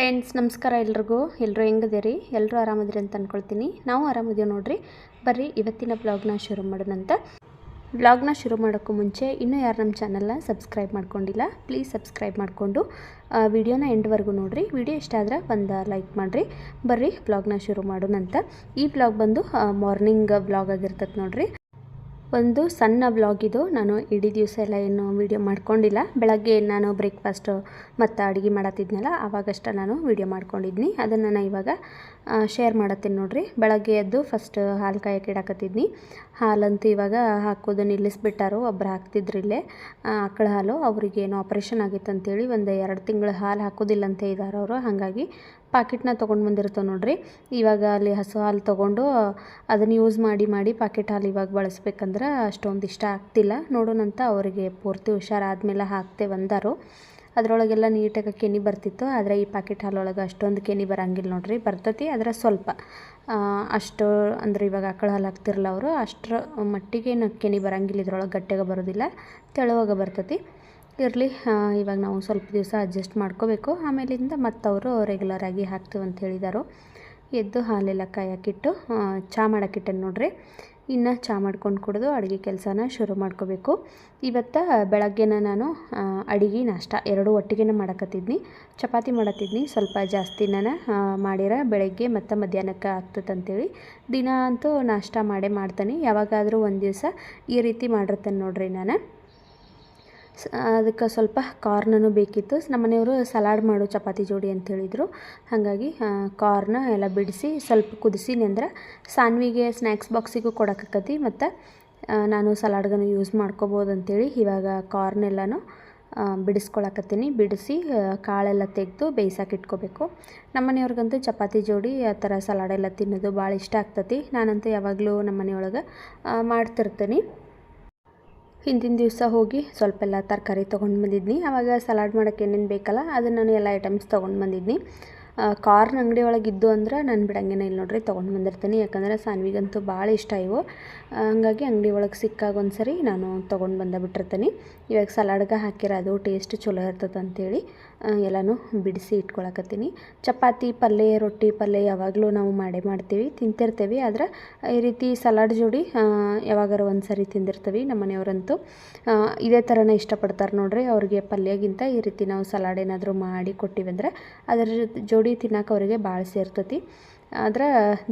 Friends ನಮಸ್ಕಾರ ಎಲ್ರಿಗೂ. ಎಲ್ಲರೂ ಹೆಂಗದಿರಿ ಎಲ್ಲರೂ ಆರಾಮದಿರಿ ಅಂತ ಅಂದ್ಕೊಳ್ತೀನಿ ನಾವು ಆರಾಮದೀವಿ ನೋಡ್ರಿ. ಬರ್ರಿ, ಇವತ್ತಿನ ಬ್ಲಾಗ್ನ ಶುರು ಮಾಡೋಣಂತ ಬ್ಲಾಗ್ನ ಶುರು ಮಾಡೋಕ್ಕೂ ಮುಂಚೆ ಇನ್ನೂ ಯಾರು ನಮ್ಮ ಚಾನಲ್ನ ಸಬ್ಸ್ಕ್ರೈಬ್ ಮಾಡ್ಕೊಂಡಿಲ್ಲ ಪ್ಲೀಸ್ ಸಬ್ಸ್ಕ್ರೈಬ್ ಮಾಡಿಕೊಂಡು ವಿಡಿಯೋನ ಎಂಡ್ವರೆಗೂ ನೋಡಿರಿ. ವಿಡಿಯೋ ಇಷ್ಟ ಆದ್ರೆ ಒಂದು ಲೈಕ್ ಮಾಡಿರಿ. ಬರ್ರಿ ಬ್ಲಾಗ್ನ ಶುರು ಮಾಡೋಣಂತ ಈ ಬ್ಲಾಗ್ ಬಂದು ಮಾರ್ನಿಂಗ್ ಬ್ಲಾಗ್ ಆಗಿರ್ತದೆ ನೋಡ್ರಿ. ಒಂದು ಸಣ್ಣ ಬ್ಲಾಗ್ ಇದು. ನಾನು ಇಡೀ ದಿವಸ ಎಲ್ಲ ಏನು ವೀಡಿಯೋ ಮಾಡ್ಕೊಂಡಿಲ್ಲ. ಬೆಳಗ್ಗೆ ನಾನು ಬ್ರೇಕ್ಫಾಸ್ಟು ಮತ್ತು ಅಡುಗೆ ಮಾಡತ್ತಿದ್ನಲ್ಲ, ಆವಾಗಷ್ಟೇ ನಾನು ವೀಡಿಯೋ ಮಾಡ್ಕೊಂಡಿದ್ನಿ. ಅದನ್ನು ನಾನು ಇವಾಗ ಶೇರ್ ಮಾಡತ್ತೀನಿ ನೋಡ್ರಿ. ಬೆಳಗ್ಗೆ ಎದ್ದು ಫಸ್ಟ್ ಹಾಲು ಕಾಯಕ್ಕೆ ಇಡಾಕತ್ತಿದ್ನಿ. ಹಾಲಂತೂ ಇವಾಗ ಹಾಕೋದು ನಿಲ್ಲಿಸ್ಬಿಟ್ಟಾರು. ಒಬ್ರು ಹಾಕ್ತಿದ್ರು ಇಲ್ಲೇ. ಆಕಳ ಹಾಲು. ಅವ್ರಿಗೆ ಏನು ಆಪ್ರೇಷನ್ ಆಗಿತ್ತು ಅಂತೇಳಿ ಒಂದು ಎರಡು ತಿಂಗಳು ಹಾಲು ಹಾಕೋದಿಲ್ಲ ಅಂತ ಇದ್ದಾರೆ ಅವರು. ಹಾಗಾಗಿ ಪಾಕೆಟ್ನ ತೊಗೊಂಡು ಬಂದಿರ್ತಾವೆ ನೋಡ್ರಿ. ಇವಾಗ ಅಲ್ಲಿ ಹಸು ಹಾಲು ತೊಗೊಂಡು ಅದನ್ನು ಯೂಸ್ ಮಾಡಿ ಮಾಡಿ ಪಾಕೆಟ್ ಹಾಲು ಇವಾಗ ಬಳಸ್ಬೇಕಂದ್ರೆ ಅಷ್ಟೊಂದು ಇಷ್ಟ ಆಗ್ತಿಲ್ಲ. ನೋಡೋಣಂತ ಅವರಿಗೆ ಪೂರ್ತಿ ಹುಷಾರಾದ್ಮೇಲೆ ಹಾಕ್ತೇವೆ ಬಂದಾರು. ಅದರೊಳಗೆಲ್ಲ ನೀಟಾಗಿ ಕೆನಿ ಬರ್ತಿತ್ತು. ಆದರೆ ಈ ಪ್ಯಾಕೆಟ್ ಹಾಲೊಳಗೆ ಅಷ್ಟೊಂದು ಕೆನಿ ಬರಂಗಿಲ್ಲ ನೋಡಿರಿ. ಬರ್ತತಿ, ಆದರೆ ಸ್ವಲ್ಪ. ಅಷ್ಟು ಅಂದ್ರೆ ಇವಾಗ ಆಕಳ ಹಾಲು ಹಾಕ್ತಿರಲ್ಲ ಅವರು, ಅಷ್ಟರ ಮಟ್ಟಿಗೆ ಕೆನಿ ಬರಂಗಿಲ್ಲ, ಇದ್ರೊಳಗೆ ಗಟ್ಟಿಗೆ ಬರೋದಿಲ್ಲ. ತೆಳುವಾಗ ಬರ್ತತಿ. ಇರಲಿ ಇವಾಗ ನಾವು ಸ್ವಲ್ಪ ದಿವಸ ಅಡ್ಜಸ್ಟ್ ಮಾಡ್ಕೋಬೇಕು. ಆಮೇಲಿಂದ ಮತ್ತು ಅವರು ರೆಗ್ಯುಲರಾಗಿ ಹಾಕ್ತೀವಿ ಅಂತ ಹೇಳಿದರು. ಎದ್ದು ಹಾಲೆಲ್ಲ ಕಾಯಕ್ಕಿಟ್ಟು ಚಹಾ ಮಾಡೋಕ್ಕಿಟ್ಟೆ ನೋಡ್ರಿ. ಇನ್ನು ಚಹಾ ಮಾಡ್ಕೊಂಡು ಕುಡಿದು ಅಡುಗೆ ಕೆಲಸನ ಶುರು ಮಾಡ್ಕೋಬೇಕು. ಇವತ್ತು ಬೆಳಗ್ಗೆನ ನಾನು ಅಡುಗೆ ನಾಷ್ಟ ಎರಡು ಒಟ್ಟಿಗೆ ಮಾಡಕತ್ತಿದ್ನಿ. ಚಪಾತಿ ಮಾಡತ್ತಿದ್ನಿ ಸ್ವಲ್ಪ ಜಾಸ್ತಿ ನಾನು ಮಾಡಿರ ಬೆಳಗ್ಗೆ ಮತ್ತು ಮಧ್ಯಾಹ್ನಕ್ಕೆ ಆಗ್ತದಂತೇಳಿ. ದಿನ ಅಂತೂ ನಾಷ್ಟ ಮಾಡೇ ಮಾಡ್ತೀನಿ. ಯಾವಾಗಾದರೂ ಒಂದು ದಿವಸ ಈ ರೀತಿ ಮಾಡಿರ್ತೇನೆ ನೋಡ್ರಿ ನಾನು. ಅದಕ್ಕೆ ಸ್ವಲ್ಪ ಕಾರ್ನೂ ಬೇಕಿತ್ತು. ನಮ್ಮ ಮನೆಯವರು ಸಲಾಡ್ ಮಾಡು ಚಪಾತಿ ಜೋಡಿ ಅಂತ ಹೇಳಿದರು. ಹಾಗಾಗಿ ಕಾರ್ನ ಎಲ್ಲ ಬಿಡಿಸಿ ಸ್ವಲ್ಪ ಕುದಿಸಿ ಅಂದ್ರೆ ಸಾನ್ವಿಗೆ ಸ್ನ್ಯಾಕ್ಸ್ ಬಾಕ್ಸಿಗೂ ಕೊಡೋಕ್ಕತಿ ಮತ್ತು ನಾನು ಸಲಾಡ್ಗನ್ನು ಯೂಸ್ ಮಾಡ್ಕೋಬೋದು ಅಂಥೇಳಿ ಇವಾಗ ಕಾರ್ನೆಲ್ಲನೂ ಬಿಡಿಸ್ಕೊಳಕತ್ತೀನಿ. ಬಿಡಿಸಿ ಕಾಳೆಲ್ಲ ತೆಗೆದು ಬೇಯಿಸಕ್ಕೆ ಇಟ್ಕೋಬೇಕು. ನಮ್ಮ ಮನೆಯವ್ರಿಗಂತೂ ಚಪಾತಿ ಜೋಡಿ ಆ ಥರ ಸಲಾಡೆಲ್ಲ ತಿನ್ನೋದು ಭಾಳ ಇಷ್ಟ ಆಗ್ತತಿ. ನಾನಂತೂ ಯಾವಾಗಲೂ ನಮ್ಮ ಮನೆಯೊಳಗೆ ಮಾಡ್ತಿರ್ತೀನಿ. ಹಿಂದಿನ ದಿವಸ ಹೋಗಿ ಸ್ವಲ್ಪ ಎಲ್ಲ ತರಕಾರಿ ತೊಗೊಂಡು ಬಂದಿದ್ನಿ. ಆವಾಗ ಸಲಾಡ್ ಮಾಡೋಕ್ಕೆ ಏನೇನು ಬೇಕಲ್ಲ, ಅದನ್ನು ನಾನು ಎಲ್ಲ ಐಟಮ್ಸ್ ತೊಗೊಂಡು ಬಂದಿದ್ನಿ. ಕಾರ್ನ್ ಅಂಗಡಿ ಒಳಗೆ ಇದ್ದು ಅಂದ್ರೆ ನಾನು ಬಿಡಂಗೇನ ಇಲ್ಲ ನೋಡ್ರಿ ತೊಗೊಂಡು ಬಂದಿರ್ತೀನಿ. ಯಾಕಂದರೆ ಸಾನ್ವಿಗಂತೂ ಭಾಳ ಇಷ್ಟ ಇವು. ಹಂಗಾಗಿ ಅಂಗಡಿ ಒಳಗೆ ಸಿಕ್ಕಾಗ ಒಂದು ಸರಿ ನಾನು ತೊಗೊಂಡು ಬಂದ ಬಿಟ್ಟಿರ್ತೀನಿ. ಇವಾಗ ಸಲಾಡ್ಗೆ ಹಾಕಿರ ಅದು ಟೇಸ್ಟ್ ಚಲೋ ಇರ್ತದೆ ಅಂತೇಳಿ ಎಲ್ಲನೂ ಬಿಡಿಸಿ ಇಟ್ಕೊಳಕತ್ತೀನಿ. ಚಪಾತಿ ಪಲ್ಯ ರೊಟ್ಟಿ ಪಲ್ಯ ಯಾವಾಗಲೂ ನಾವು ಮಾಡೇ ಮಾಡ್ತೀವಿ, ತಿಂತಿರ್ತೀವಿ. ಆದ್ರೆ ಈ ರೀತಿ ಸಲಾಡ್ ಜೋಡಿ ಯಾವಾಗಾರು ಒಂದು ಸರಿ ತಿಂದಿರ್ತೀವಿ ನಮ್ಮ ಮನೆಯವರಂತೂ. ಇದೇ ಥರನೇ ಇಷ್ಟಪಡ್ತಾರೆ ನೋಡ್ರಿ ಅವ್ರಿಗೆ ಪಲ್ಯಗಿಂತ ಈ ರೀತಿ ನಾವು ಸಲಾಡ್ ಏನಾದರೂ ಮಾಡಿ ಕೊಟ್ಟಿವಿ ಅದರ ಅದರ ಜೋಡಿ ತಿನ್ನೋಕೆ ಅವರಿಗೆ ಭಾಳ ಸೇರ್ತತಿ. ಆದ್ರೆ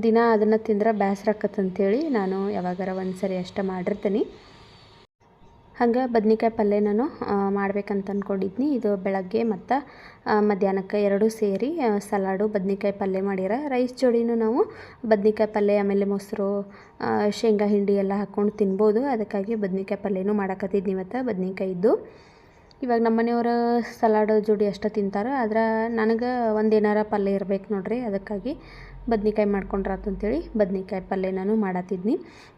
ದಿನ ಅದನ್ನು ತಿಂದ್ರೆ ಬೇಸರ ಆಕತ್ತಂಥೇಳಿ ನಾನು ಯಾವಾಗಾರ ಒಂದು ಸರಿ ಅಷ್ಟೇ ಮಾಡಿರ್ತೀನಿ. ಹಂಗೆ ಬದ್ನಿಕಾಯಿ ಪಲ್ಯ ನಾನು ಮಾಡ್ಬೇಕಂತ ಅಂದ್ಕೊಂಡಿದ್ನಿ ಇದು ಬೆಳಗ್ಗೆ ಮತ್ತು ಮಧ್ಯಾಹ್ನಕ್ಕೆ ಎರಡೂ ಸೇರಿ ಸಲಾಡು, ಬದ್ನಿಕಾಯಿ ಪಲ್ಯ ಮಾಡ್ಯಾರ ರೈಸ್ ಜೋಡಿನೂ ನಾವು ಬದ್ನಿಕಾಯಿ ಪಲ್ಯ ಆಮೇಲೆ ಮೊಸರು ಶೇಂಗಾ ಹಿಂಡಿ ಎಲ್ಲ ಹಾಕ್ಕೊಂಡು ತಿನ್ಬೋದು. ಅದಕ್ಕಾಗಿ ಬದ್ನಿಕಾಯಿ ಪಲ್ಯನೂ ಮಾಡಕತ್ತಿದ್ನಿ ಮತ್ತು ಬದ್ನಿಕಾಯಿ ಇದ್ದು ಇವಾಗ ನಮ್ಮ ಮನೆಯವರು ಸಲಾಡ್ ಜೋಡಿ ಅಷ್ಟೇ ತಿಂತಾರೆ, ಆದ್ರೆ ನನಗೆ ಒಂದು ಏನಾರ ಪಲ್ಯ ಇರ್ಬೇಕು ನೋಡ್ರಿ, ಅದಕ್ಕಾಗಿ ಬದ್ನಿಕಾಯಿ ಮಾಡ್ಕೊಂಡ್ರಾತಂತೇಳಿ ಬದ್ನಿಕಾಯಿ ಪಲ್ಯ ನಾನು ಮಾಡತ್ತಿದ್ನಿ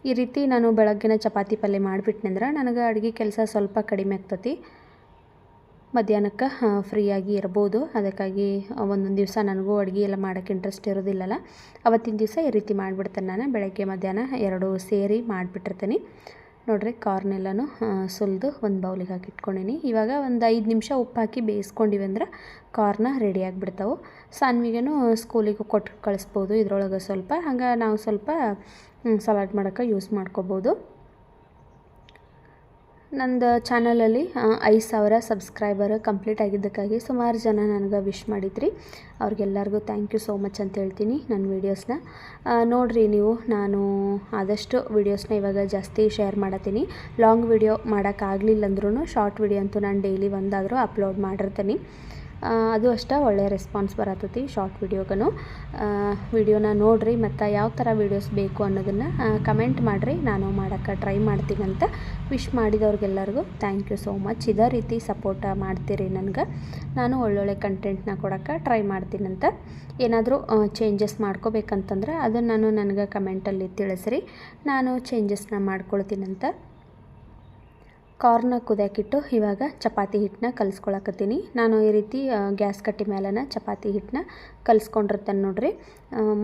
ಈ ರೀತಿ ನಾನು ಬೆಳಗ್ಗಿನ ಚಪಾತಿ ಪಲ್ಯ ಮಾಡಿಬಿಟ್ನಂದ್ರೆ ನನಗೆ ಅಡುಗೆ ಕೆಲಸ ಸ್ವಲ್ಪ ಕಡಿಮೆ ಆಗ್ತತಿ. ಮಧ್ಯಾಹ್ನಕ್ಕೆ ಫ್ರೀಯಾಗಿ ಇರ್ಬೋದು, ಅದಕ್ಕಾಗಿ ಒಂದೊಂದು ದಿವಸ ನನಗೂ ಅಡುಗೆ ಎಲ್ಲ ಮಾಡೋಕ್ಕೆ ಇಂಟ್ರೆಸ್ಟ್ ಇರೋದಿಲ್ಲಲ್ಲ. ಅವತ್ತಿನ ದಿವಸ ಈ ರೀತಿ ಮಾಡಿಬಿಡ್ತೇನೆ ನಾನು, ಬೆಳಗ್ಗೆ ಮಧ್ಯಾಹ್ನ ಎರಡು ಸೇರಿ ಮಾಡಿಬಿಟ್ಟಿರ್ತೀನಿ. ನೋಡ್ರಿ ಕಾರ್ನೆಲ್ಲನೂ ಸುಲಿದು ಒಂದು ಬೌಲಿಗೆ ಹಾಕಿ ಇಟ್ಕೊಂಡೀನಿ ಇವಾಗ ಒಂದು ಐದು ನಿಮಿಷ ಉಪ್ಪು ಹಾಕಿ ಬೇಯಿಸ್ಕೊಂಡಿವಿ ಅಂದ್ರೆ ಕಾರ್ನ ರೆಡಿ ಆಗಿಬಿಡ್ತಾವೆ. ಸಾನ್ವಿಗೇನು ಸ್ಕೂಲಿಗೂ ಕೊಟ್ಟು ಕಳಿಸ್ಬೋದು ಇದ್ರೊಳಗೆ ಸ್ವಲ್ಪ. ಹಂಗೆ ನಾವು ಸ್ವಲ್ಪ ಸಲಾಡ್ ಮಾಡೋಕ್ಕೆ ಯೂಸ್ ಮಾಡ್ಕೋಬೋದು. ನಂದು ಚಾನಲಲ್ಲಿ ಐದು ಸಾವಿರ ಸಬ್ಸ್ಕ್ರೈಬರ್ ಕಂಪ್ಲೀಟ್ ಆಗಿದ್ದಕ್ಕಾಗಿ ಸುಮಾರು ಜನ ನನಗೆ ವಿಶ್ ಮಾಡಿದ್ರಿ. ಅವ್ರಿಗೆಲ್ಲರಿಗೂ ಥ್ಯಾಂಕ್ ಯು ಸೋ ಮಚ್ ಅಂತ ಹೇಳ್ತೀನಿ ನನ್ನ ವೀಡಿಯೋಸ್ನ. ನೋಡಿರಿ ನೀವು, ನಾನು ಆದಷ್ಟು ವೀಡಿಯೋಸ್ನ ಇವಾಗ ಜಾಸ್ತಿ ಶೇರ್ ಮಾಡತ್ತೀನಿ. ಲಾಂಗ್ ವೀಡಿಯೋ ಮಾಡೋಕ್ಕಾಗಲಿಲ್ಲ ಅಂದ್ರೂ, ಶಾರ್ಟ್ ವೀಡಿಯೋ ಅಂತೂ ನಾನು ಡೈಲಿ ಒಂದಾದರೂ ಅಪ್ಲೋಡ್ ಮಾಡಿರ್ತೀನಿ. ಅದು ಅಷ್ಟೇ ಒಳ್ಳೆಯ ರೆಸ್ಪಾನ್ಸ್ ಬರತ್ತತಿ ಶಾರ್ಟ್ ವಿಡಿಯೋಗನು ವಿಡಿಯೋನ ನೋಡಿರಿ ಮತ್ತು ಯಾವ ಥರ ವಿಡಿಯೋಸ್ ಬೇಕು ಅನ್ನೋದನ್ನು ಕಮೆಂಟ್ ಮಾಡಿರಿ. ನಾನು ಮಾಡೋಕ್ಕೆ ಟ್ರೈ ಮಾಡ್ತೀನಂತ ವಿಶ್ ಮಾಡಿದವ್ರಿಗೆಲ್ಲರಿಗೂ ಥ್ಯಾಂಕ್ ಯು ಸೋ ಮಚ್ ಇದೇ ರೀತಿ ಸಪೋರ್ಟ್ ಮಾಡ್ತೀರಿ ನನಗೆ. ನಾನು ಒಳ್ಳೊಳ್ಳೆ ಕಂಟೆಂಟ್ನ ಕೊಡೋಕ್ಕೆ ಟ್ರೈ ಮಾಡ್ತೀನಂತ. ಏನಾದರೂ ಚೇಂಜಸ್ ಮಾಡ್ಕೋಬೇಕಂತಂದ್ರೆ ಅದನ್ನು ನಾನು ನನಗೆ ಕಮೆಂಟಲ್ಲಿ ತಿಳಿಸ್ರಿ. ನಾನು ಚೇಂಜಸ್ನ ಮಾಡ್ಕೊಳ್ತೀನಂತ. ಕಾರ್ನ ಕುದಿಯಾಕಿಟ್ಟು ಇವಾಗ ಚಪಾತಿ ಹಿಟ್ಟನ್ನ ಕಲಿಸ್ಕೊಳಕತ್ತೀನಿ. ನಾನು ಈ ರೀತಿ ಗ್ಯಾಸ್ ಕಟ್ಟಿ ಮೇಲನ ಚಪಾತಿ ಹಿಟ್ಟನ್ನ ಕಲಿಸ್ಕೊಂಡಿರ್ತೇನೆ ನೋಡಿರಿ.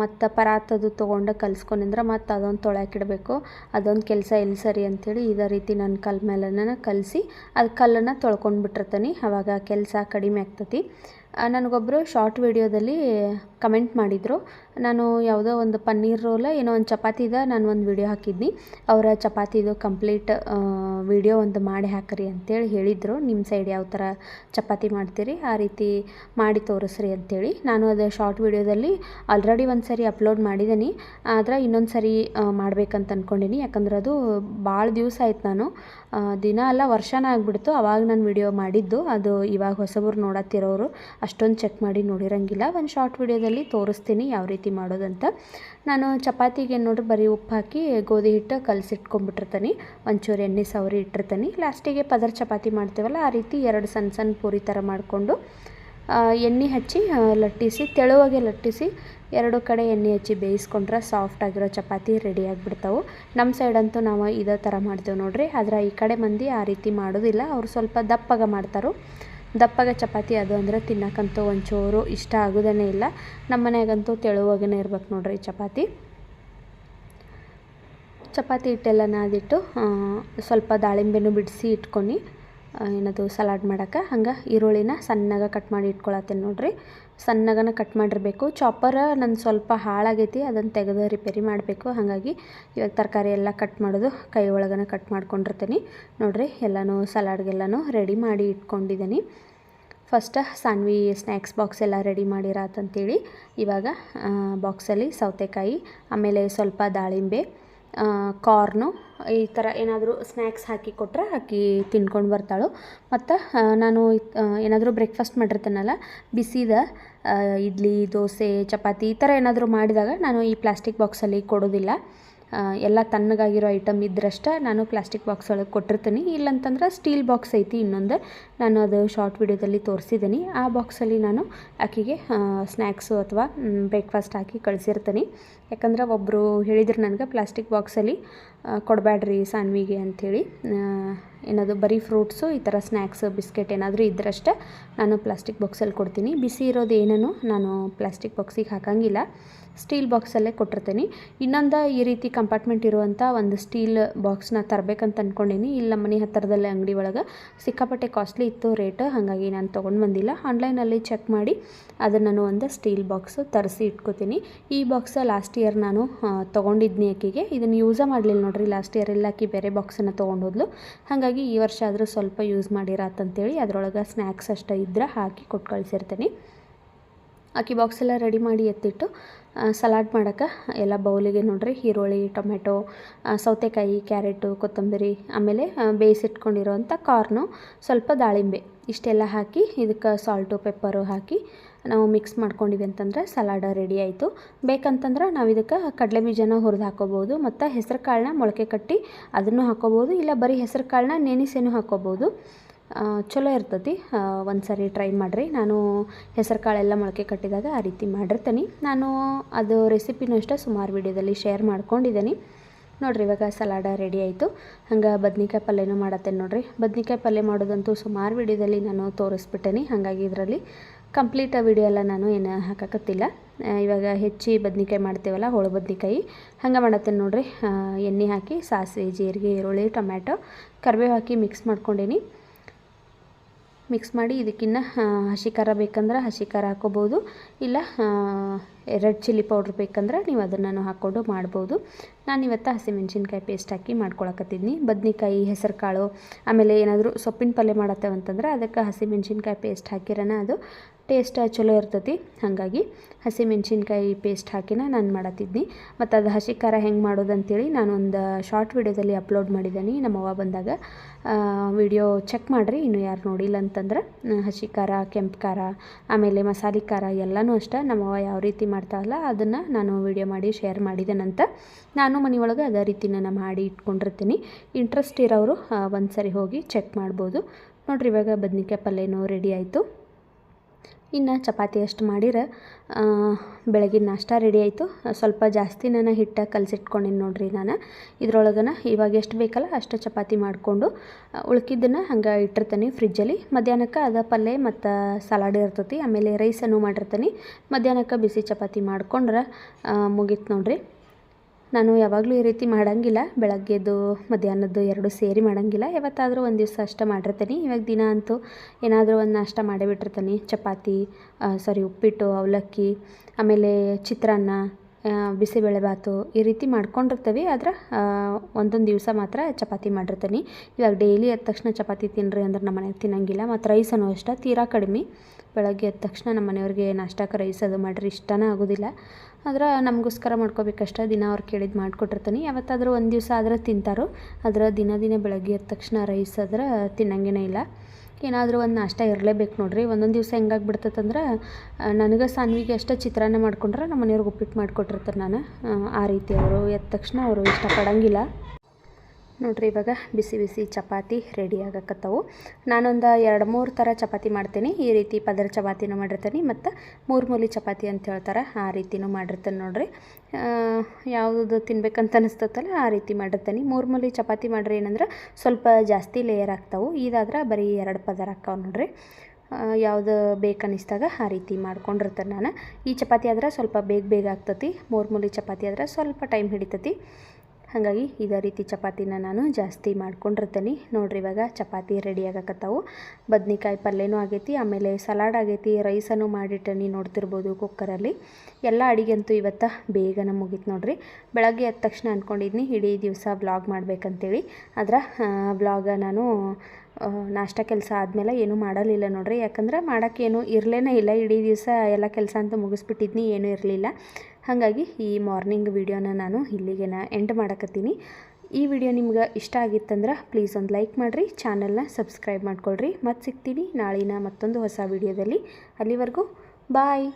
ಮತ್ತು ಪರಾತದು ತೊಗೊಂಡು ಕಲಿಸ್ಕೊಂಡಿದ್ರೆ ಮತ್ತು ಅದೊಂದು ತೊಳ್ಯಾಕಿಡಬೇಕು. ಅದೊಂದು ಕೆಲಸ ಎಲ್ಲಿ ಸರಿ ಅಂಥೇಳಿ ಇದೇ ರೀತಿ ನಾನು ಕಲ್ ಮೇಲನ ಕಲಿಸಿ ಅದು ಕಲ್ಲನ್ನು ತೊಳ್ಕೊಂಡು ಬಿಟ್ಟಿರ್ತೀನಿ ಆವಾಗ ಕೆಲಸ ಕಡಿಮೆ ಆಗ್ತತಿ. ನನಗೊಬ್ಬರು ಶಾರ್ಟ್ ವಿಡಿಯೋದಲ್ಲಿ ಕಮೆಂಟ್ ಮಾಡಿದರು. ನಾನು ಯಾವುದೋ ಒಂದು ಪನ್ನೀರ್ ರೋಲ, ಏನೋ ಒಂದು ಚಪಾತಿದ ನಾನು ಒಂದು ವಿಡಿಯೋ ಹಾಕಿದ್ನಿ. ಅವರ ಚಪಾತಿದು ಕಂಪ್ಲೀಟ್ ವಿಡಿಯೋ ಒಂದು ಮಾಡಿ ಹಾಕ್ರಿ ಅಂತೇಳಿ ಹೇಳಿದರು. ನಿಮ್ಮ ಸೈಡ್ ಯಾವ ಥರ ಚಪಾತಿ ಮಾಡ್ತೀರಿ, ಆ ರೀತಿ ಮಾಡಿ ತೋರಿಸ್ರಿ ಅಂತೇಳಿ. ನಾನು ಅದು ಶಾರ್ಟ್ ವಿಡಿಯೋದಲ್ಲಿ ಆಲ್ರೆಡಿ ಒಂದು ಸರಿ ಅಪ್ಲೋಡ್ ಮಾಡಿದ್ದೀನಿ ಆದ್ರೆ ಇನ್ನೊಂದು ಸರಿ ಮಾಡ್ಬೇಕಂತ ಅಂದ್ಕೊಂಡೀನಿ ಯಾಕಂದ್ರೆ ಅದು ಭಾಳ ದಿವಸ ಆಯ್ತು ನಾನು. ದಿನ ಅಲ್ಲ, ವರ್ಷನ ಆಗಿಬಿಡ್ತು. ಅವಾಗ ನಾನು ವಿಡಿಯೋ ಮಾಡಿದ್ದು. ಅದು ಇವಾಗ ಹೊಸಬರು ನೋಡತ್ತಿರೋರು. ಅಷ್ಟೊಂದು ಚೆಕ್ ಮಾಡಿ ನೋಡಿರಂಗಿಲ್ಲ. ಒಂದು ಶಾರ್ಟ್ ವಿಡಿಯೋದಲ್ಲಿ ತೋರಿಸ್ತೀನಿ ಯಾವ ರೀತಿ ಮಾಡೋದಂತ. ನಾನು ಚಪಾತಿಗೆ ನೋಡ್ರಿ ಬರೀ ಉಪ್ಪು ಹಾಕಿ ಗೋಧಿ ಹಿಟ್ಟು ಕಲಸಿಟ್ಕೊಂಡ್ಬಿಟ್ಟಿರ್ತೀನಿ. ಒಂಚೂರು ಎಣ್ಣೆ, ಸವರಿ ಇಟ್ಟಿರ್ತೀನಿ. ಲಾಸ್ಟಿಗೆ ಪದರ್ ಚಪಾತಿ ಮಾಡ್ತೀವಲ್ಲ, ಆ ರೀತಿ ಎರಡು ಸಣ್ಣ ಸಣ್ಣ ಪೂರಿ ಥರ ಮಾಡಿಕೊಂಡು ಎಣ್ಣೆ ಹಚ್ಚಿ ಲಟ್ಟಿಸಿ, ತೆಳುವಾಗೆ ಲಟ್ಟಿಸಿ, ಎರಡು ಕಡೆ ಎಣ್ಣೆ ಹಚ್ಚಿ ಬೇಯಿಸ್ಕೊಂಡ್ರೆ ಸಾಫ್ಟ್ ಆಗಿರೋ ಚಪಾತಿ ರೆಡಿ ಆಗಿಬಿಡ್ತಾವೆ. ನಮ್ಮ ಸೈಡ್ ಅಂತೂ ನಾವು ಇದೇ ಥರ ಮಾಡ್ತೇವೆ ನೋಡ್ರಿ. ಆದ್ರೆ ಈ ಕಡೆ ಮಂದಿ ಆ ರೀತಿ ಮಾಡೋದಿಲ್ಲ. ಅವರು ಸ್ವಲ್ಪ ದಪ್ಪಾಗ ಮಾಡ್ತಾರೆ. ದಪ್ಪಗ ಚಪಾತಿ ಅದು ಅಂದರೆ ತಿನ್ನೋಕ್ಕಂತೂ ಒಂಚೂರು ಇಷ್ಟ ಆಗೋದೇ ಇಲ್ಲ. ನಮ್ಮ ಮನ್ಯಾಗಂತೂ ತೆಳುವಾಗೇ ಇರ್ಬೇಕು ನೋಡ್ರಿ ಚಪಾತಿ. ಚಪಾತಿ ಹಿಟ್ಟೆಲ್ಲ ನಾದಿಟ್ಟು ಸ್ವಲ್ಪ ದಾಳಿಂಬೆನೂ ಬಿಡಿಸಿ ಇಟ್ಕೊಂಡು ಏನದು ಸಲಾಡ್ ಮಾಡೋಕ್ಕೆ ಹಂಗೆ ಈರುಳ್ಳಿನ ಸಣ್ಣಗೆ ಕಟ್ ಮಾಡಿ ಇಟ್ಕೊಳತ್ತೇನೆ ನೋಡ್ರಿ. ಸಣ್ಣಗನ ಕಟ್ ಮಾಡಿರಬೇಕು. ಚಾಪರ ನನ್ನ ಸ್ವಲ್ಪ ಹಾಳಾಗೈತಿ, ಅದನ್ನು ತೆಗೆದು ರಿಪೇರಿ ಮಾಡಬೇಕು. ಹಾಗಾಗಿ ಇವಾಗ ತರಕಾರಿ ಎಲ್ಲ ಕಟ್ ಮಾಡೋದು, ಕೈ ಒಳಗನ ಕಟ್ ಮಾಡ್ಕೊಂಡಿರ್ತೀನಿ. ನೋಡ್ರಿ, ಎಲ್ಲನೂ ಸಲಾಡ್ಗೆಲ್ಲನೂ ರೆಡಿ ಮಾಡಿ ಇಟ್ಕೊಂಡಿದ್ದೀನಿ ಫಸ್ಟ್ ಸಾನ್ವಿ ಸ್ನ್ಯಾಕ್ಸ್ ಬಾಕ್ಸ್ ಎಲ್ಲ ರೆಡಿ ಮಾಡಿರಾತಂತೇಳಿ ಇವಾಗ ಬಾಕ್ಸಲ್ಲಿ ಸೌತೆಕಾಯಿ, ಆಮೇಲೆ ಸ್ವಲ್ಪ ದಾಳಿಂಬೆ ಕಾರ್ನು, ಈ ಥರ ಏನಾದರೂ ಸ್ನ್ಯಾಕ್ಸ್ ಹಾಕಿ ಕೊಟ್ಟರೆ ಹಾಕಿ ತಿನ್ಕೊಂಡು ಬರ್ತಾಳು. ಮತ್ತು ನಾನು ಏನಾದರೂ ಬ್ರೇಕ್ಫಾಸ್ಟ್ ಮಾಡಿರ್ತೀನಲ್ಲ, ಬಿಸಿದ ಇಡ್ಲಿ, ದೋಸೆ, ಚಪಾತಿ ಈ ಥರ ಏನಾದರೂ ಮಾಡಿದಾಗ ನಾನು ಈ ಪ್ಲಾಸ್ಟಿಕ್ ಬಾಕ್ಸಲ್ಲಿ ಕೊಡೋದಿಲ್ಲ. ಎಲ್ಲ ತಣ್ಣಗಾಗಿರೋ ಐಟಮ್ ಇದ್ರಷ್ಟೇ ನಾನು ಪ್ಲಾಸ್ಟಿಕ್ ಬಾಕ್ಸ್ ಒಳಗೆ ಕೊಟ್ಟಿರ್ತೀನಿ. ಇಲ್ಲಂತಂದ್ರೆ ಸ್ಟೀಲ್ ಬಾಕ್ಸ್ ಐತಿ ಇನ್ನೊಂದು. ನಾನು ಅದು ಶಾರ್ಟ್ ವಿಡಿಯೋದಲ್ಲಿ ತೋರಿಸಿದ್ದೀನಿ. ಆ ಬಾಕ್ಸಲ್ಲಿ ನಾನು ಆಕೆಗೆ ಸ್ನ್ಯಾಕ್ಸು ಅಥವಾ ಬ್ರೇಕ್ಫಾಸ್ಟ್ ಹಾಕಿ ಕಳಿಸಿರ್ತೀನಿ. ಯಾಕಂದ್ರೆ ಒಬ್ಬರು ಹೇಳಿದ್ರು ನನಗೆ ಪ್ಲಾಸ್ಟಿಕ್ ಬಾಕ್ಸಲ್ಲಿ ಕೊಡಬೇಡ್ರಿ ಸಾನ್ವಿಗೆ ಅಂಥೇಳಿ. ಏನದು ಬರೀ ಫ್ರೂಟ್ಸು ಈ ಥರ ಸ್ನ್ಯಾಕ್ಸ್ ಬಿಸ್ಕೆಟ್ ಏನಾದರೂ ಇದ್ದರಷ್ಟೇ ನಾನು ಪ್ಲಾಸ್ಟಿಕ್ ಬಾಕ್ಸಲ್ಲಿ ಕೊಡ್ತೀನಿ. ಬಿಸಿ ಇರೋದು ಏನೂ ನಾನು ಪ್ಲಾಸ್ಟಿಕ್ ಬಾಕ್ಸಿಗೆ ಹಾಕಂಗಿಲ್ಲ. ಸ್ಟೀಲ್ ಬಾಕ್ಸಲ್ಲೇ ಕೊಟ್ಟಿರ್ತೀನಿ. ಇನ್ನೊಂದು ಈ ರೀತಿ ಕಂಪಾರ್ಟ್ಮೆಂಟ್ ಇರುವಂಥ ಒಂದು ಸ್ಟೀಲ್ ಬಾಕ್ಸ್ನ ತರಬೇಕಂತ ಅಂದ್ಕೊಂಡೀನಿ ಇಲ್ಲಿ ನಮ್ಮ ಮನೆ ಹತ್ತಿರದಲ್ಲೇ ಅಂಗಡಿ ಒಳಗೆ. ಸಿಕ್ಕಾಪಟ್ಟೆ ಕಾಸ್ಟ್ಲಿ ಇತ್ತು ರೇಟ್ ಹಾಗಾಗಿ ನಾನು ತೊಗೊಂಡು ಬಂದಿಲ್ಲ. ಆನ್ಲೈನಲ್ಲಿ ಚೆಕ್ ಮಾಡಿ ಅದನ್ನು ನಾನು ಒಂದು ಸ್ಟೀಲ್ ಬಾಕ್ಸು ತರಿಸಿ ಇಟ್ಕೋತೀನಿ. ಈ ಬಾಕ್ಸ ಲಾಸ್ಟ್ ಇಯರ್ ನಾನು ಆ, ಅಕ್ಕಿಗೆ. ಇದನ್ನು ಯೂಸ ಮಾಡಲಿಲ್ಲ ನೋಡ್ರಿ. ಲಾಸ್ಟ್ ಇಯರ್ ಎಲ್ಲ ಆಕಿ ಬೇರೆ ಬಾಕ್ಸನ್ನು ತೊಗೊಂಡೋದ್ಲು. ಹಾಗಾಗಿ ಈ ವರ್ಷ ಆದರೂ ಸ್ವಲ್ಪ ಯೂಸ್ ಮಾಡಿರತ್ತಂತೇಳಿ ಅದರೊಳಗೆ ಸ್ನ್ಯಾಕ್ಸ್ ಅಷ್ಟೇ ಇದ್ರೆ ಹಾಕಿ ಕೊಟ್ಟು ಕಳಿಸಿರ್ತೀನಿ. ಅಕ್ಕಿ ಬಾಕ್ಸ್ ಎಲ್ಲ ರೆಡಿ ಮಾಡಿ ಎತ್ತಿಟ್ಟು ಸಲಾಡ್ ಮಾಡೋಕೆ ಎಲ್ಲ ಬೌಲಿಗೆ ನೋಡ್ರಿ. ಈರುಳ್ಳಿ ಟೊಮೆಟೊ ಸೌತೆಕಾಯಿ ಕ್ಯಾರೆಟು ಕೊತ್ತಂಬರಿ, ಆಮೇಲೆ ಬೇಯಿಸಿಟ್ಕೊಂಡಿರೋವಂಥ ಕಾರ್ನು ಸ್ವಲ್ಪ ದಾಳಿಂಬೆ ಇಷ್ಟೆಲ್ಲ ಹಾಕಿ ಇದಕ್ಕೆ ಸಾಲ್ಟು ಪೆಪ್ಪರು ಹಾಕಿ ನಾವು ಮಿಕ್ಸ್ ಮಾಡ್ಕೊಂಡಿವಿ ಅಂತಂದ್ರೆ ಸಲಾಡ ರೆಡಿ ಆಯಿತು. ಬೇಕಂತಂದ್ರೆ ನಾವು ಇದಕ್ಕೆ ಕಡಲೆ ಬೀಜನ ಹುರಿದು ಹಾಕೋಬೋದು ಮತ್ತು ಹೆಸರು ಕಾಳನ್ನ ಮೊಳಕೆ ಕಟ್ಟಿ ಅದನ್ನು ಹಾಕೋಬೋದು ಇಲ್ಲ ಬರೀ ಹೆಸರು ಕಾಳನ್ನ ನೆನೆಸೇನು ಹಾಕೋಬೋದು ಚಲೋ ಇರ್ತತಿ. ಒಂದು ಸರಿ ಟ್ರೈ ಮಾಡಿರಿ. ನಾನು ಹೆಸರು ಕಾಳೆಲ್ಲ ಮೊಳಕೆ ಕಟ್ಟಿದಾಗ ಆ ರೀತಿ ಮಾಡಿರ್ತೀನಿ. ನಾನು ಅದು ರೆಸಿಪಿನೂ ಅಷ್ಟೇ ಸುಮಾರು ವಿಡಿಯೋದಲ್ಲಿ ಶೇರ್ ಮಾಡ್ಕೊಂಡಿದ್ದೀನಿ ನೋಡಿರಿ, ಇವಾಗ ಸಲಾಡ ರೆಡಿ ಆಯಿತು. ಹಂಗೆ ಬದ್ನಿಕಾಯಿ ಪಲ್ಯನೂ ಮಾಡತ್ತೇನೆ ನೋಡಿರಿ. ಬದ್ನಿಕಾಯಿ ಪಲ್ಯ ಮಾಡೋದಂತೂ ಸುಮಾರು ವಿಡಿಯೋದಲ್ಲಿ ನಾನು ತೋರಿಸ್ಬಿಟ್ಟೇನಿ. ಹಾಗಾಗಿ ಇದರಲ್ಲಿ ಕಂಪ್ಲೀಟ್ ವಿಡಿಯೋ ಎಲ್ಲ ನಾನು ಏನು ಹಾಕಕತ್ತಿಲ್ಲ. ಆ, ಇವಾಗ ಹೆಚ್ಚಿ ಬದ್ನಿಕಾಯಿ ಮಾಡ್ತೇವಲ್ಲ ಹೋಳು ಬದ್ನಿಕಾಯಿ. ಹಂಗೆ ಮಾಡತ್ತೇನೆ ನೋಡಿರಿ. ಆ, ಎಣ್ಣೆ ಹಾಕಿ ಸಾಸಿವೆ ಜೀರಿಗೆ ಈರುಳ್ಳಿ ಟೊಮ್ಯಾಟೊ ಕರಿಬೇವು ಹಾಕಿ ಮಿಕ್ಸ್ ಮಾಡ್ಕೊಂಡೀನಿ. ಮಿಕ್ಸ್ ಮಾಡಿ ಇದಕ್ಕಿನ್ನ ಹಸಿ ಖಾರ ಬೇಕಂದ್ರೆ ಹಸಿ ಖಾರ ಹಾಕೋಬೋದು. ಇಲ್ಲ ರೆಡ್ ಚಿಲ್ಲಿ ಪೌಡ್ರ್ ಬೇಕಂದ್ರೆ ನೀವು ಅದನ್ನು ಹಾಕ್ಕೊಂಡು ಮಾಡ್ಬೋದು. ನಾನು ಇವತ್ತು ಹಸಿಮೆಣ್ಸಿನ್ಕಾಯಿ ಪೇಸ್ಟ್ ಹಾಕಿ ಮಾಡ್ಕೊಳಕತ್ತಿದ್ನಿ. ಬದ್ನಿಕಾಯಿ ಹೆಸರುಕಾಳು ಆಮೇಲೆ ಏನಾದರೂ ಸೊಪ್ಪಿನ ಪಲ್ಯ ಮಾಡತ್ತೇವಂತಂದ್ರೆ ಅದಕ್ಕೆ ಹಸಿಮೆಣ್ಸಿನ್ಕಾಯಿ ಪೇಸ್ಟ್ ಹಾಕಿರೋಣ ಅದು. ಟೇಸ್ಟ್ ಚಲೋ ಇರ್ತೈತಿ. ಹಾಗಾಗಿ ಹಸಿಮೆಣ್ಸಿನ್ಕಾಯಿ ಪೇಸ್ಟ್ ಹಾಕಿನ ನಾನು ಮಾಡತ್ತಿದ್ನಿ. ಮತ್ತು ಅದು ಹಸಿ ಖಾರ ಹೆಂಗೆ ಮಾಡೋದು ಅಂತೇಳಿ ಒಂದು ಶಾರ್ಟ್ ವಿಡಿಯೋದಲ್ಲಿ ಅಪ್ಲೋಡ್ ಮಾಡಿದ್ದೀನಿ ನಮ್ಮವ್ವ ಬಂದಾಗ ವಿಡಿಯೋ ಚೆಕ್ ಮಾಡಿರಿ. ಇನ್ನು ಯಾರು ನೋಡಿಲ್ಲ ಅಂತಂದ್ರೆ ಹಸಿ ಖಾರ, ಕೆಂಪು ಖಾರ, ಆಮೇಲೆ ಮಸಾಲೆ ಖಾರ ಎಲ್ಲನೂ ಅಷ್ಟೇ ನಮ್ಮವ್ವ ಯಾವ ರೀತಿ ಮಾಡ್ತಾವಲ್ಲ ಅದನ್ನು ನಾನು ವಿಡಿಯೋ ಮಾಡಿ ಶೇರ್ ಮಾಡಿದ್ದೇನಂತ ನಾನು ಮನೆಯೊಳಗೆ ಅದೇ ರೀತಿ ನಾನು ಮಾಡಿ ಇಟ್ಕೊಂಡಿರ್ತೀನಿ. ಇಂಟ್ರೆಸ್ಟ್ ಇರೋರು ಒಂದು ಸರಿ ಹೋಗಿ ಚೆಕ್ ಮಾಡ್ಬೋದು. ನೋಡ್ರಿ ಇವಾಗ ಬದ್ನಿಕಾಯಿ ಪಲ್ಯನೂ ರೆಡಿ ಆಯಿತು. ಇನ್ನು ಚಪಾತಿ ಅಷ್ಟು ಮಾಡಿರ ಬೆಳಗಿನ ನಾಷ್ಟ ರೆಡಿ ಆಯಿತು. ಸ್ವಲ್ಪ ಜಾಸ್ತಿ ನಾನು ಹಿಟ್ಟ ಕಲಸಿಟ್ಕೊಂಡಿನಿ ನೋಡ್ರಿ ನಾನು. ಇದ್ರೊಳಗನ ಇವಾಗ ಎಷ್ಟು ಬೇಕಲ್ಲ ಅಷ್ಟು ಚಪಾತಿ ಮಾಡಿಕೊಂಡು ಉಳ್ಕಿದ್ದನ್ನು ಹಂಗೆ ಇಟ್ಟಿರ್ತೀನಿ ಫ್ರಿಜ್ಜಲ್ಲಿ ಮಧ್ಯಾಹ್ನಕ್ಕೆ ಅದ ಪಲ್ಯ ಮತ್ತು ಸಲಾಡ್ ಇರ್ತೈತಿ, ಆಮೇಲೆ ರೈಸನ್ನು ಮಾಡಿರ್ತೀನಿ. ಮಧ್ಯಾಹ್ನಕ್ಕೆ ಬಿಸಿ ಚಪಾತಿ ಮಾಡ್ಕೊಂಡ್ರೆ ಮುಗೀತು ನೋಡ್ರಿ. ನಾನು ಯಾವಾಗಲೂ ಈ ರೀತಿ ಮಾಡೋಂಗಿಲ್ಲ. ಬೆಳಗ್ಗೆದು ಮಧ್ಯಾಹ್ನದ್ದು ಎರಡು ಸೇರಿ ಮಾಡೋಂಗಿಲ್ಲ. ಯಾವತ್ತಾದರೂ ಒಂದು ದಿವಸ ಅಷ್ಟೇ ಮಾಡಿರ್ತೀನಿ. ಇವಾಗ ದಿನ ಅಂತೂ ಏನಾದರೂ ಒಂದು ನಾಷ್ಟ ಮಾಡೇ ಬಿಟ್ಟಿರ್ತೀನಿ. ಚಪಾತಿ ಸಾರಿ ಉಪ್ಪಿಟ್ಟು, ಅವಲಕ್ಕಿ, ಆಮೇಲೆ ಚಿತ್ರಾನ್ನ ಬಿಸಿಬೇಳೆಬಾತು ಈ ರೀತಿ ಮಾಡ್ಕೊಂಡಿರ್ತೀವಿ. ಆದ್ರೆ ಒಂದೊಂದು ದಿವಸ ಮಾತ್ರ ಚಪಾತಿ ಮಾಡಿರ್ತೀನಿ. ಇವಾಗ ಡೈಲಿ ಎದ್ದ ತಕ್ಷಣ ಚಪಾತಿ ತಿನ್ನಿರಿ ಅಂದ್ರೆ ನಮ್ಮ ಮನೆಗೆ ತಿನ್ನಂಗಿಲ್ಲ. ಮತ್ತು ರೈಸನ್ನು ಇಷ್ಟ ತೀರಾ ಕಡಿಮೆ. ಬೆಳಗ್ಗೆ ಎದ್ದ ತಕ್ಷಣ ನಮ್ಮ ಮನೆಯವ್ರಿಗೆ ನಾಷ್ಟಕ್ಕೆ ರೈಸ್ ಅದು ಮಾಡಿರಿ, ಇಷ್ಟನೇ ಆಗೋದಿಲ್ಲ. ಆದ್ರೆ ನಮಗೋಸ್ಕರ ಮಾಡ್ಕೋಬೇಕಷ್ಟೇ. ದಿನ ಅವ್ರು ಕೇಳಿದ್ದು ಮಾಡಿಕೊಟ್ಟಿರ್ತೀನಿ. ಯಾವತ್ತಾದರೂ ಒಂದು ದಿವಸ ಆದ್ರೆ ತಿಂತಾರೋ. ಆದ್ರೆ ದಿನ ದಿನ ಬೆಳಗ್ಗೆ ಎದ್ದ ತಕ್ಷಣ ರೈಸ್ ಆದ್ರೆ ತಿನ್ನಂಗೇನೇ ಇಲ್ಲ. ಏನಾದರೂ ಒಂದು ನಾಷ್ಟ ಇರಲೇಬೇಕು ನೋಡ್ರಿ. ಒಂದೊಂದು ದಿವಸ ಹೆಂಗಾಗ್ಬಿಡ್ತಂದ್ರೆ ನನಗೆ ಸಾನ್ವಿಗೆ ಅಷ್ಟೇ ಚಿತ್ರಾನ್ನ ಮಾಡ್ಕೊಂಡ್ರೆ ನಮ್ಮ ಮನೆಯವ್ರಿಗೆ ಉಪ್ಪಿಟ್ಟು ಮಾಡಿಕೊಟ್ಟಿರ್ತಾರೆ ನಾನು. ಆ, ರೀತಿ ಅವರು ಎದ್ದ ತಕ್ಷಣ ಅವರು ಇಷ್ಟಪಡಂಗಿಲ್ಲ. ನೋಡ್ರಿ, ಇವಾಗ ಬಿಸಿ ಬಿಸಿ ಚಪಾತಿ ರೆಡಿ ಆಗಕತ್ತವು. ನಾನೊಂದು ಎರಡು ಮೂರು ಥರ ಚಪಾತಿ ಮಾಡ್ತೀನಿ. ಈ ರೀತಿ ಪದರ ಚಪಾತಿನೂ ಮಾಡಿರ್ತೀನಿ ಮತ್ತು ಮೂರು ಮೂಲಿ ಚಪಾತಿ ಅಂತ ಹೇಳ್ತಾರೆ, ಆ ರೀತಿನೂ ಮಾಡಿರ್ತೇನೆ ನೋಡ್ರಿ. ಯಾವುದು ತಿನ್ಬೇಕಂತ ಅನಿಸ್ತತ್ತಲ್ಲ, ಆ ರೀತಿ ಮಾಡಿರ್ತೀನಿ. ಮೂರು ಮೂಲಿ ಚಪಾತಿ ಮಾಡಿರಿ ಏನಂದ್ರೆ, ಸ್ವಲ್ಪ ಜಾಸ್ತಿ ಲೇಯರ್ ಆಗ್ತಾವೆ. ಇದಾದ್ರೆ ಬರೀ ಎರಡು ಪದರ ಹಾಕ್ತಾವೆ ನೋಡ್ರಿ. ಯಾವುದು ಬೇಕನ್ನಿಸ್ದಾಗ ಆ ರೀತಿ ಮಾಡ್ಕೊಂಡಿರ್ತೇನೆ ನಾನು. ಈ ಚಪಾತಿ ಆದ್ರೆ ಸ್ವಲ್ಪ ಬೇಗ ಬೇಗ ಆಗ್ತತಿ. ಮೂರು ಮೂಲಿ ಚಪಾತಿ ಆದ್ರೆ ಸ್ವಲ್ಪ ಟೈಮ್ ಹಿಡಿತತಿ. ಹಾಗಾಗಿ ಇದೇ ರೀತಿ ಚಪಾತಿನ ನಾನು ಜಾಸ್ತಿ ಮಾಡ್ಕೊಂಡಿರ್ತೀನಿ. ನೋಡ್ರಿ ಇವಾಗ ಚಪಾತಿ ರೆಡಿ ಆಗಕತ್ತಾವು. ಬದ್ನಿಕಾಯಿ ಪಲ್ಯನೂ ಆಗೈತಿ, ಆಮೇಲೆ ಸಲಾಡ್ ಆಗೈತಿ ರೈಸನ್ನು ಮಾಡಿಟ್ಟನಿ ನೋಡ್ತಿರ್ಬೋದು ಕುಕ್ಕರಲ್ಲಿ ಎಲ್ಲ ಅಡಿಗೆ ಅಂತೂ ಇವತ್ತು ಬೇಗನೆ ಮುಗೀತು ನೋಡ್ರಿ. ಬೆಳಗ್ಗೆ ಎದ್ದ ತಕ್ಷಣ ಅಂದ್ಕೊಂಡಿದ್ನಿ ಇಡೀ ದಿವಸ ವ್ಲಾಗ್ ಮಾಡ್ಬೇಕಂತೇಳಿ. ಆದ್ರೆ ವ್ಲಾಗ ನಾನು ನಾಷ್ಟ ಕೆಲಸ ಆದಮೇಲೆ ಏನೂ ಮಾಡಲಿಲ್ಲ ನೋಡ್ರಿ. ಯಾಕಂದ್ರೆ ಮಾಡೋಕ್ಕೇನು ಇರಲೇನೇ ಇಲ್ಲ. ಇಡೀ ದಿವಸ ಎಲ್ಲ ಕೆಲಸ ಅಂತ ಮುಗಿಸ್ಬಿಟ್ಟಿದ್ನಿ, ಏನೂ ಇರಲಿಲ್ಲ. ಹಾಗಾಗಿ ಈ ಮಾರ್ನಿಂಗ್ ವಿಡಿಯೋನ ನಾನು ಇಲ್ಲಿಗೆ ಎಂಡ್ ಮಾಡಕತ್ತೀನಿ. ಈ ವಿಡಿಯೋ ನಿಮ್ಗೆ ಇಷ್ಟ ಆಗಿತ್ತಂದ್ರೆ ಪ್ಲೀಸ್ ಒಂದು ಲೈಕ್ ಮಾಡಿರಿ ಚಾನಲ್ನ ಸಬ್ಸ್ಕ್ರೈಬ್ ಮಾಡ್ಕೊಳ್ರಿ. ಮತ್ತು ಸಿಗ್ತೀನಿ ನಾಳಿನ ಮತ್ತೊಂದು ಹೊಸ ವಿಡಿಯೋದಲ್ಲಿ. ಅಲ್ಲಿವರೆಗೂ ಬಾಯ್